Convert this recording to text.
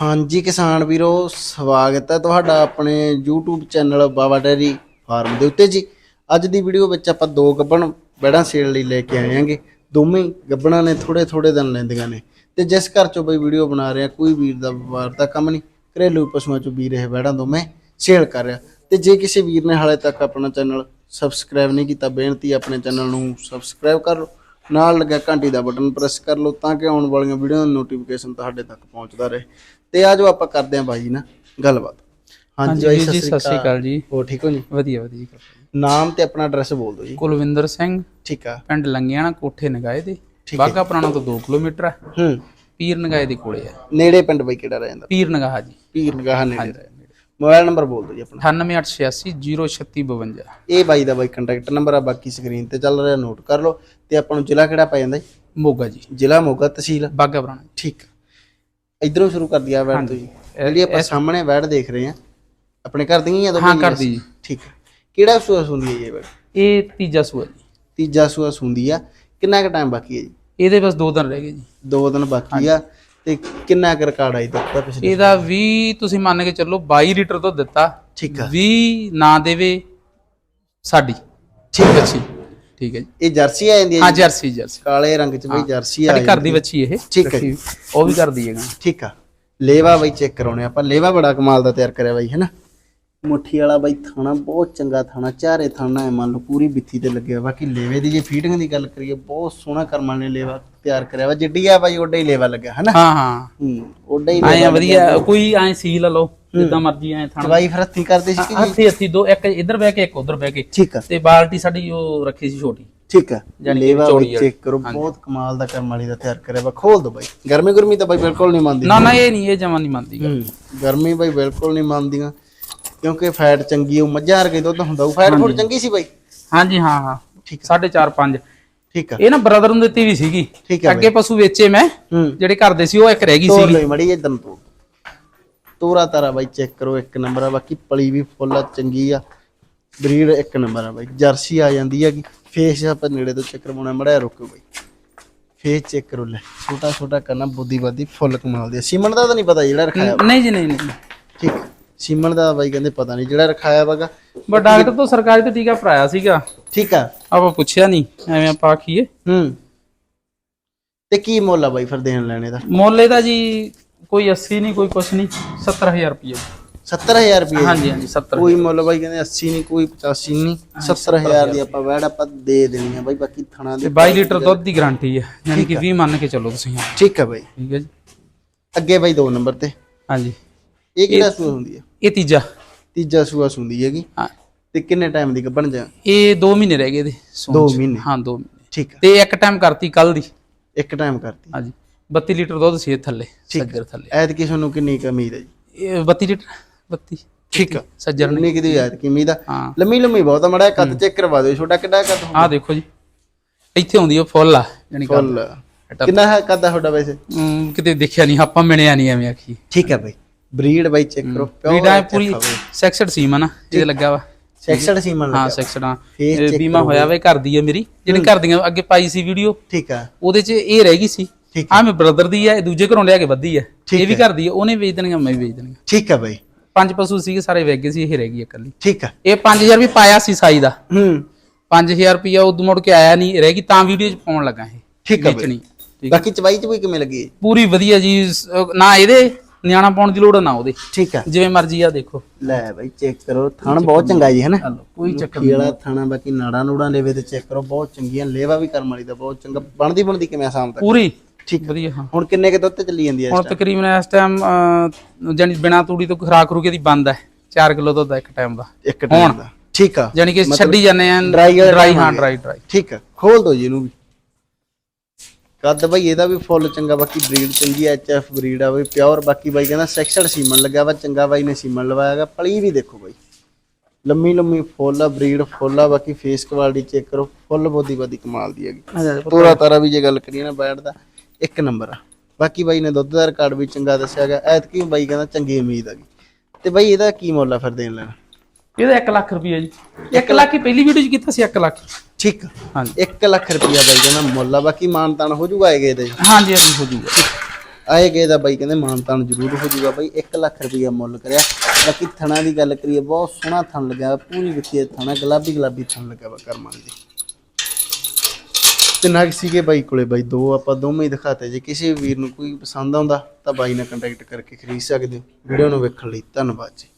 ਹਾਂਜੀ ਕਿਸਾਨ ਵੀਰੋ, ਸਵਾਗਤ ਹੈ ਤੁਹਾਡਾ ਆਪਣੇ YouTube channel Baba dairy farm ਦੇ ਉੱਤੇ ਜੀ। ਅੱਜ ਦੀ ਵੀਡੀਓ ਵਿੱਚ ਆਪਾਂ ਦੋ ਗੱਬਣ ਬੈੜਾਂ ਸੇਲ ਲਈ ਲੈ ਕੇ ਆਏ ਆਂਗੇ ਦੋਵੇਂ ਗੱਬਣਾਂ ਨੇ ਥੋੜੇ ਥੋੜੇ ਦਿਨ ਲੈਂਦੀਆਂ ਨੇ। ਤੇ ਜਿਸ ਘਰ ਚੋਂ ਬਈ ਵੀਡੀਓ ਬਣਾ ਰਿਹਾ, ਕੋਈ ਵੀਰ ਦਾ ਵਪਾਰ ਦਾ ਕੰਮ ਨਹੀਂ। ਘਰੇਲੂ ਪਸ਼ੂਆਂ ਚੋਂ ਵੀਰ ਇਹ ਬੈੜਾਂ ਦੋਵੇਂ ਸੇਲ ਕਰ ਰਿਹਾ। ਤੇ ਜੇ ਕਿਸੇ ਵੀਰ ਨੇ ਹਾਲੇ ਤੱਕ ਆਪਣਾ ਚੈਨਲ ਸਬਸਕ੍ਰਾਈਬ ਨਹੀਂ ਕੀਤਾ, ਬੇਨਤੀ ਆਪਣੇ ਚੈਨਲ ਨੂੰ ਸਬਸਕ੍ਰਾਈਬ ਕਰ ਲਓ। ਨਾਲ ਲੱਗਾ ਘੰਟੀ ਦਾ ਬਟਨ ਪ੍ਰੈਸ ਕਰ ਲਓ, ਤਾਂ ਕਿ ਆਉਣ ਵਾਲੀਆਂ ਵੀਡੀਓ ਦੀ ਨੋਟੀਫਿਕੇਸ਼ਨ ਤੁਹਾਡੇ ਤੱਕ ਪਹੁੰਚਦਾ ਰਹੇ। ਤੇ ਆਜੋ ਆਪਾਂ ਕਰਦੇ ਹਾਂ ਬਾਈ ਨਾ ਗੱਲਬਾਤ। ਹਾਂਜੀ ਬਾਈ, ਜੀ ਸਤਿ ਸ਼੍ਰੀ ਅਕਾਲ ਜੀ। ਹੋਰ ਠੀਕ ਹੋ ਜੀ? ਵਧੀਆ ਵਧੀਆ ਜੀ। ਨਾਮ ਤੇ ਆਪਣਾ ਐਡਰੈਸ ਬੋਲ ਦਿਓ ਜੀ। ਕੁਲਵਿੰਦਰ ਸਿੰਘ। ਠੀਕ ਆ। ਪਿੰਡ ਲੰਗਿਆਣਾ ਕੋਠੇ ਨਗਾਏ ਦੇ। ਹੈ। ਬਾਗਾ ਪੁਰਾਣਾ ਤੋਂ 2 ਕਿਲੋਮੀਟਰ ਹੈ ਹੂੰ। ਪੀਰ ਨਗਾਏ ਦੇ ਕੋਲੇ ਹੈ ਨੇੜੇ ਪਿੰਡ ਬਾਈ ਕਿਹੜਾ ਰਹਿ ਜਾਂਦਾ ਪੀਰ ਨਗਾਹਾ ਜੀ। ਪੀਰ ਨਗਾਹ ਨੇੜੇ ਰਹਿ ਮੋਬਾਈਲ ਨੰਬਰ ਬੋਲ ਦਿਓ ਜੀ ਆਪਣਾ। 9886803652 ਇਹ ਬਾਈ ਦਾ ਬਾਈ ਕੰਟੈਕਟ ਨੰਬਰ ਆ ਬਾਕੀ ਸਕਰੀਨ ਤੇ ਚੱਲ ਰਿਹਾ ਨੋਟ ਕਰ ਲਓ। ਤੇ ਆਪਾਂ ਨੂੰ ਜ਼ਿਲ੍ਹਾ ਕਿਹੜਾ ਪੈ ਜਾਂਦਾ ਜੀ? ਮੋਗਾ ਜੀ। ਜ਼ਿਲ੍ਹਾ ਮੋਗਾ ਤਹਿਸੀਲ। ਬਾਗਾ ਪੁਰਾਣਾ ਠੀਕ ਇਧਰੋਂ ਸ਼ੁਰੂ ਕਰ ਦਿਆ ਵੈੜ ਤੋਂ ਜੀ ਜਿਹੜੀ ਆਪਾਂ ਸਾਹਮਣੇ ਵੈੜ ਦੇਖ ਰਹੇ ਆ ਆਪਣੇ ਘਰ ਦੋਵੇਂ ਹਾਂ ਜੀ? ਕਰਦੀ ਜੀ। ਠੀਕ ਹੈ ਕਿਹੜਾ ਸੂਆ ਸੁੰਦੀ ਹੈ ਇਹ ਵੈੜ ਇਹ ਤੀਜਾ ਸੂਆ ਜੀ। ਤੀਜਾ ਸੂਆ ਸੁੰਦੀ ਆ। ਕਿੰਨਾ ਕੁ ਟਾਈਮ ਬਾਕੀ ਹੈ ਜੀ? ਇਹਦੇ ਬਸ ਦੋ ਦਿਨ ਰਹਿ ਗਏ ਜੀ। ਦੋ ਦਿਨ ਬਾਕੀ ਆ। ਤੇ ਕਿੰਨਾ ਕੁ ਰਿਕਾਰਡ ਆਈ ਤੱਕ ਦਾ ਪਿਛਲੇ ਇਹਦਾ 20 ਤੁਸੀਂ ਮੰਨ ਕੇ ਚੱਲੋ 22 ਲੀਟਰ ਤੋਂ ਦਿੱਤਾ। ਠੀਕ ਆ। 20 ਨਾ ਦੇਵੇ ਸਾਡੀ। ਠੀਕ ਬੱਚੀ ਠੀਕ ਹੈ ਜੀ। ਇਹ ਜਰਸੀ ਆ ਜਾਂਦੀ ਹੈ ਹਾਂ ਜੀ? Jersey Jersey. ਕਾਲੇ ਰੰਗ ਚ ਬਈ ਜਰਸੀ ਆ ਸਾਡੀ ਘਰ ਦੀ ਜਾਂਦੀ। ਬੱਚੀ ਇਹ। ਠੀਕ ਹੈ। ਉਹ ਵੀ ਘਰ ਦੀ ਹੈਗਾ। ਠੀਕ ਆ। ਲੇਵਾ ਬਈ ਚੈੱਕ ਕਰਾਉਣੇ ਆਪਾਂ। ਲੇਵਾ ਬੜਾ ਕਮਾਲ ਦਾ ਤਿਆਰ ਕਰਿਆ ਬਾਈ ਹੈਨਾ ਮੁੱਠੀ ਵਾਲਾ ਬਾਈ ਥਾਣਾ ਬਹੁਤ ਚੰਗਾ ਥਾਣਾ ਚਾਰੇ ਥਾਣਾ ਹੈ ਮੰਨ ਲਓ ਪੂਰੀ ਬਿੱਥੀ ਤੇ ਲੱਗਿਆ ਬਾਕੀ ਲੇਵੇ ਦੀ ਜੇ ਫੀਡਿੰਗ ਦੀ ਗੱਲ ਕਰੀਏ ਬਹੁਤ ਸੋਹਣਾ ਕਰਮਾਂ ਨੇ ਲੇਵਾ ਤਿਆਰ ਕਰਿਆ ਵਾ। ਜਿੱਡੀ ਆ ਬਾਈ ਓਡਾ ਹੀ ਲੇਵਾ ਲੱਗਿਆ ਹਨਾ ਹਾਂ ਹਾਂ। ਹੂੰ ਓਡਾ ਹੀ ਆਏ ਆ ਵਧੀਆ ਕੋਈ ਐ ਸੀ ਲਾ ਲਓ। ਜਿੱਦਾਂ ਮਰਜ਼ੀ ਐ ਥਾਣਾ ਚਵਾਈ ਫਿਰ ਹੱਥੀਂ ਕਰਦੇ ਸੀ ਕਿ ਜੀ? ਹੱਥੀ ਹੱਥੀ ਦੋ ਇੱਕ ਇੱਧਰ ਬਹਿ ਕੇ ਇੱਕ ਉੱਧਰ ਬਹਿ ਕੇ। ਠੀਕ ਆ। ਤੇ ਬਾਲਟੀ ਸਾਡੀ ਉਹ ਰੱਖੀ ਸੀ ਛੋਟੀ। ਠੀਕ ਆ। ਜਾਣੀ ਕਿ ਲੇਵਾ ਚੌੜੀ ਆ। ਚੈੱਕ ਕਰੋ ਬਹੁਤ ਕਮਾਲ ਦਾ ਕਰਮ ਵਾਲੀ ਦਾ ਤਿਆਰ ਕਰਿਆ ਵਾ। ਖੋਲ ਦੋ ਬਾਈ। ਗਰਮੀ ਗੁਰਮੀ ਤਾਂ ਬਾਈ ਬਿਲਕੁਲ ਨਹੀਂ ਮੰਨਦੀ। ਨਾ ਨਾ ਇਹ ਨਹੀਂ ਇਹ ਜਮਾ ਨਹੀਂ ਮੰਨਦੀ ਗਰਮੀ ਬਾਈ ਬਿਲਕੁਲ ਨਹੀਂ ਮੰਨਦੀਆਂ। ਕਿਉਂਕਿ ਫੈਟ ਚੰਗੀ ਉਹ ਮੱਝਾਂ ਵਰਗੇ ਦੁੱਧ ਹੁੰਦਾ ਉਹ ਫੈਟ ਫੁੱਟ ਚੰਗੀ ਸੀ ਬਾਈ? ਹਾਂਜੀ ਹਾਂ ਹਾਂ। ਠੀਕ ਸਾਢੇ ਚਾਰ 5 ਠੀਕ ਆ। ਇਹ ਨਾ ਬ੍ਰਦਰ ਨੂੰ ਦਿੱਤੀ ਵੀ ਸੀਗੀ। ਠੀਕ ਆ ਅੱਗੇ ਪਸ਼ੂ ਵੇਚੇ ਮੈਂ। ਹੂੰ। ਜਿਹੜੇ ਘਰ ਦੇ ਸੀ ਉਹ ਇੱਕ ਰਹਿ ਗਈ ਤੋੜ ਸੀ ਲਈ ਮੜੀ ਇਦਾਂ ਤੋਂ ਤੋਰਾ ਤਾਰਾ ਬਾਈ ਚੈੱਕ ਕਰੋ ਇੱਕ ਨੰਬਰ ਆ ਬਾਕੀ ਪਲੀ ਵੀ ਫੁੱਲ ਆ ਚੰਗੀ ਆ। ਬਰੀਡ ਇੱਕ ਨੰਬਰ ਆ ਬਾਈ ਜਰਸੀ ਆ ਜਾਂਦੀ ਹੈਗੀ ਫੇਸ ਆਪਾਂ ਨੇੜੇ ਤੋਂ ਚੈੱਕ ਕਰਵਾਉਣਾ ਮੜਿਆ ਰੁਕੋ ਬਾਈ। ਫੇਸ ਚੈੱਕ ਕਰੋ ਲੈ ਛੋਟਾ ਛੋਟਾ ਕਰਨਾ ਬੁੱਧੀ ਬਾਦੀ ਫੁੱਲ ਕਮਾਲ ਦੀ ਆ। ਸੀਮਨ ਦਾ ਤਾਂ ਨਹੀਂ ਪਤਾ ਜਿਹੜਾ ਰਖਾਇਆ ਨਹੀਂ ਜੀ ਨਹੀਂ ਨਹੀਂ। ਠੀਕ ਆ। ਸੀਮਨ ਦਾ ਬਾਈ ਕਹਿੰਦੇ ਪਤਾ ਨਹੀਂ ਜਿਹੜਾ ਰਖਾਇਆ ਵਾਗਾ ਬਟ ਡਾਕਟਰ ਤੋਂ ਸਰਕਾਰੀ ਤੋਂ ਟੀਕਾ ਭਰਾਇਆ ਸੀਗਾ। ਠੀਕ ਆ। ਆਪਾਂ ਪੁੱਛਿਆ ਨਹੀਂ ਐਵੇਂ ਆਪਾਂ ਆਖੀਏ। ਹੂੰ। ਤੇ ਕੀ ਮੁੱਲ ਆ ਬਾਈ ਫਿਰ ਦੇਣ ਲੈਣੇ ਦਾ? ਮੁੱਲ ਇਹਦਾ ਜੀ ਕੋਈ 80 ਨਹੀਂ ਕੋਈ ਕੁਛ ਨਹੀਂ 70000 ਰੁਪਏ 70000 ਰੁਪਏ ਹਾਂਜੀ ਹਾਂਜੀ 70 ਕੋਈ ਮੁੱਲ ਬਾਈ ਕਹਿੰਦੇ 80 ਨਹੀਂ ਕੋਈ 85 ਨਹੀਂ 70000 ਦੀ ਆਪਾਂ ਵੈੜ ਆਪਾਂ ਦੇ ਦੇਣੀ ਆ ਬਾਈ ਬਾਕੀ ਥਣਾ ਦੇ 22 ਲੀਟਰ ਦੁੱਧ ਦੀ ਗਾਰੰਟੀ ਹੈ ਯਾਨੀ ਕਿ 20 ਮੰਨ ਕੇ ਚੱਲੋ ਤੁਸੀਂ। ਠੀਕ ਆ ਬਾਈ। ਠੀਕ ਹੈ ਜੀ। ਅੱਗੇ ਬਾਈ ਦੋ ਨੰਬਰ ਤੇ। ਹਾਂਜੀ। ਇਹ ਕਿਹੜਾ ਸੂਆ ਹੁੰਦੀ ਹੈ ਇਹ ਤੀਜਾ। ਤੀਜਾ ਸੂਆ ਹੁੰਦੀ ਹੈਗੀ। ਹਾਂ, ਤੇ ਕਿੰਨੇ ਟਾਈਮ ਦੀ ਗੱਭਣ ਜਾ? ਇਹ 2 ਮਹੀਨੇ ਰਹਿ ਗਏ ਇਹਦੇ ਸੌਣ ਦੋ 'ਚ। ਮਹੀਨੇ। ਹਾਂ 2 ਮਹੀਨੇ। ਠੀਕ ਤੇ ਇੱਕ ਟਾਈਮ ਕਰਤੀ ਕੱਲ ਦੀ। ਇੱਕ ਟਾਈਮ ਕਰਤੀ। ਹਾਂਜੀ। 32 ਲੀਟਰ ਦੁੱਧ ਸੀ ਇਹ ਥੱਲੇ ਸੱਜਰ ਥੱਲੇ। ਐਤ ਕੀ ਤੁਹਾਨੂੰ ਕਿੰਨੀ ਕੁ ਉਮੀਦ ਹੈ ਜੀ? ਇਹ 32 ਲੀਟਰ 32 ਠੀਕ ਆ। ਸੱਜਰ ਨੇ। ਕਿਦੀ ਐਤ ਕੀ ਉਮੀਦ ਆ? ਹਾਂ। ਲੰਮੀ ਲੰਮੀ ਬਹੁਤ ਆ ਮੜਾ ਕੱਦ ਚੈੱਕ ਕਰਵਾ ਦਿਓ ਛੋਟਾ ਕਿੱਡਾ ਕੱਦ ਹੁੰਦਾ? ਆਹ ਦੇਖੋ ਜੀ ਇੱਥੇ ਹੁੰਦੀ ਉਹ ਫੁੱਲ ਆ ਯਾਨੀ ਫੁੱਲ। ਕਿੰਨਾ ਹੈ ਕੱਦ ਆ ਤੁਹਾਡਾ ਵੈਸੇ? ਕਿਤੇ ਦੇਖਿਆ ਨਹੀਂ ਆਪਾਂ ਮਿਲਿਆ ਨਹੀਂ ਐਵੇਂ ਆਖੀ ਠੀਕ ਹੈ ਬਾਈ। ਬਰੀਡ ਬਾਈ ਚੈੱਕ ਕਰੋ ਵੀਡਾ ਪੂਰੀ ਸੈਕਸਡ ਸੀਮਨ ਆ ਜਿਹਦੇ ਲੱਗਾ ਵਾ। ਸੈਕਸ਼ਨ ਸੀਮਨ ਹਾਂ ਸੈਕਸਡਾਂ check ਬੀਮਾ ਹੋਇਆ ਵੇ ਘਰ ਦੀ ਹੈ ਮੇਰੀ ਜਿਹੜੀ ਘਰ ਦੀਆਂ ਅੱਗੇ ਪਾਈ ਸੀ ਵੀਡੀਓ। ਠੀਕ ਆ। ਉਹਦੇ 'ਚ ਇਹ ਰਹਿ ਗਈ ਸੀ ਠੀਕ ਆ ਮੇਰੇ ਬ੍ਰਦਰ ਦੀ ਹੈ ਇਹ ਦੂਜੇ ਘਰੋਂ ਲਿਆ ਕੇ ਵੱਧੀ ਹੈ। ਇਹ ਵੀ ਘਰ ਦੀ ਹੈ ਉਹਨੇ ਵੇਚ ਦੇਣੀਆਂ ਮੈਂ ਵੀ ਵੇਚ ਦੇਣੀਆਂ। ਠੀਕ ਆ ਬਾਈ। ਪੰਜ ਪਸ਼ੂ ਸੀਗੇ ਸਾਰੇ ਵੇਚ ਗਏ ਸੀ ਇਹ ਰਹਿ ਗਈ ਇਕੱਲੀ। ਠੀਕ ਆ ਇਹ 5000 ਵੀ ਪਾਇਆ ਸੀ ਸਾਈ ਦਾ। ਹੂੰ। 5000 ਰੁਪਇਆ ਉਦੋਂ ਮੁੜ ਕੇ ਆਇਆ ਨਹੀਂ ਰਹਿ ਗਈ ਤਾਂ ਵੀਡੀਓ 'ਚ ਪਾਉਣ ਲੱਗਾ ਇਹ ਠੀਕ ਆ ਬਾਈ। ਬਾਕੀ ਚਵਾਈ ਚ ਵੀ ਕਿਵੇਂ ਲੱਗੀ? ਪੂਰੀ ਵਧੀਆ ਜੀ ਨਾ ਇਹਦੇ ਨਿਆਣਾ ਪਾਉਣ ਦੀ ਲੋੜ ਆ, ਨਾ ਉਹਦੇ। ਠੀਕ ਆ ਜਿਵੇਂ ਮਰਜ਼ੀ ਆ ਦੇਖੋ। ਲੈ ਬਾਈ ਚੈੱਕ ਕਰੋ ਥਣ ਬਹੁਤ ਚੰਗਾ ਜੀ ਹੈ ਨਾ? ਹਲੋ ਕੋਈ ਚੱਕਰ ਕੀ ਵਾਲਾ ਥਾਣਾ ਬਾਕੀ ਨਾੜਾ ਨੂੜਾ ਲੈਵੇ ਤੇ ਚੈੱਕ ਕਰੋ ਬਹੁਤ ਚੰਗੀਆਂ ਲੇਵਾ ਵੀ ਕਰਮ ਵਾਲੀ ਦਾ ਬਹੁਤ ਚੰਗਾ ਬਣਦੀ ਬਣਦੀ ਕਿਵੇਂ ਆ ਸ਼ਾਮ ਤੱਕ? ਪੂਰੀ? ਠੀਕ ਵਧੀਆ ਹਾਂ। ਹੁਣ ਕਿੰਨੇ ਕੇ ਦੁੱਧ ਤੇ ਚੱਲੀ ਜਾਂਦੀ ਹੈ ਹੁਣ ਤਕਰੀਬਨ ਇਸ ਟਾਈਮ ਜਾਨੀ ਬਿਨਾ ਤੂੜੀ ਤੋਂ ਖਰਾਕ ਰੁਕੇ ਦੀ ਬੰਦ ਹੈ। 4 ਕਿਲੋ ਦੁੱਧ ਇੱਕ ਟਾਈਮ ਦਾ। ਇੱਕ ਟਾਈਮ ਦਾ। ਠੀਕ ਆ। ਜਾਨੀ ਕਿ ਛੱਡੀ ਜਾਂਦੇ ਆ ਡਰਾਈ ਹਾਂ। ਡਰਾਈ ਡਰਾਈ ਠੀਕ ਆ। ਖੋਲ ਦੋ ਜੀ ਇਹਨੂੰ ਵੀ। ਕੱਦ ਬਾਈ ਇਹਦਾ ਵੀ ਫੁੱਲ ਚੰਗਾ ਬਾਕੀ ਬਰੀਡ ਚੰਗੀ ਐਚ ਐਫ ਬਰੀਡ ਆ ਬਈ ਪਿਓਰ ਬਾਕੀ ਬਾਈ ਕਹਿੰਦਾ ਸੈਕਸ਼ਨ ਸੀਮਨ ਲੱਗਿਆ ਵਾ ਚੰਗਾ ਬਾਈ ਨੇ ਸੀਮਨ ਲਵਾਇਆਗਾ ਪਲੀ ਵੀ ਦੇਖੋ ਬਾਈ। ਲੰਮੀ ਲੰਮੀ ਫੁੱਲ ਆ ਬਰੀਡ ਫੁੱਲ ਆ ਬਾਕੀ ਫੇਸ ਕੁਆਲਿਟੀ ਚੈੱਕ ਕਰੋ। ਫੁੱਲ ਬੋਦੀ ਬਾਦੀ ਕਮਾਲ ਦੀ ਹੈਗੀ। ਤੋਰਾ ਤਾਰਾ ਵੀ ਜੇ ਗੱਲ ਕਰੀਏ ਨਾ ਬੈਠ ਦਾ। ਇੱਕ ਨੰਬਰ ਆ। ਬਾਕੀ ਬਾਈ ਨੇ ਦੁੱਧ ਦਾ ਰਿਕਾਰਡ ਵੀ ਚੰਗਾ ਦੱਸਿਆ ਗਿਆ ਐਤਕੀ ਬਾਈ ਕਹਿੰਦਾ ਚੰਗੀ ਉਮੀਦ ਹੈਗੀ ਤੇ ਬਾਈ ਇਹਦਾ ਕੀ ਮੁੱਲ ਆ ਫਿਰ ਦੇਣ ਲੈਣਾ? ਇਹਦਾ 1 ਲੱਖ ਰੁਪਈਆ ਜੀ। 1 ਲੱਖ ਹੀ ਪਹਿਲੀ ਵੀਡੀਓ 'ਚ ਕੀਤਾ ਸੀ 1 ਲੱਖ ਠੀਕ। ਆ ਹਾਂਜੀ। 1 ਲੱਖ ਰੁਪਿਆ ਬਾਈ ਕਹਿੰਦਾ ਮੁੱਲ ਆ। ਬਾਕੀ ਮਾਨਤਾਨ ਹੋ ਜੂਗਾ ਹੈਗੇ ਇਹਦੇ ਹਾਂਜੀ ਹਾਂਜੀ ਹੋ ਜੂਗਾ ਆਏ ਗਏ ਦਾ ਬਾਈ ਕਹਿੰਦੇ ਮਾਨਤਾਨ ਜ਼ਰੂਰ ਹੋ ਜੂਗਾ ਬਾਈ 1 ਲੱਖ ਰੁਪਈਆ ਮੁੱਲ ਕਰਿਆ। ਬਾਕੀ ਥਣਾ ਦੀ ਗੱਲ ਕਰੀਏ ਬਹੁਤ ਸੋਹਣਾ ਥਣ ਲੱਗਿਆ। ਪੂਰੀ ਵਿੱਤੀ ਥਣਾ ਗੁਲਾਬੀ ਗੁਲਾਬੀ ਥਣ ਲੱਗਿਆ ਵਾ ਕਰਮਾਂ ਦੀ। ਤੇ ਨਗ ਸੀਗੇ ਬਾਈ ਕੋਲੇ ਬਾਈ, ਦੋ ਆਪਾਂ ਦੋਵੇਂ ਹੀ ਦਿਖਾਤੇ। ਜੇ ਕਿਸੇ ਵੀਰ ਨੂੰ ਕੋਈ ਪਸੰਦ ਆਉਂਦਾ ਤਾਂ ਬਾਈ ਨਾਲ ਕੰਟੈਕਟ ਕਰਕੇ ਖਰੀਦ ਸਕਦੇ ਹੋ। ਵੀਡੀਓ ਨੂੰ ਵੇਖਣ ਲਈ ਧੰਨਵਾਦ ਜੀ।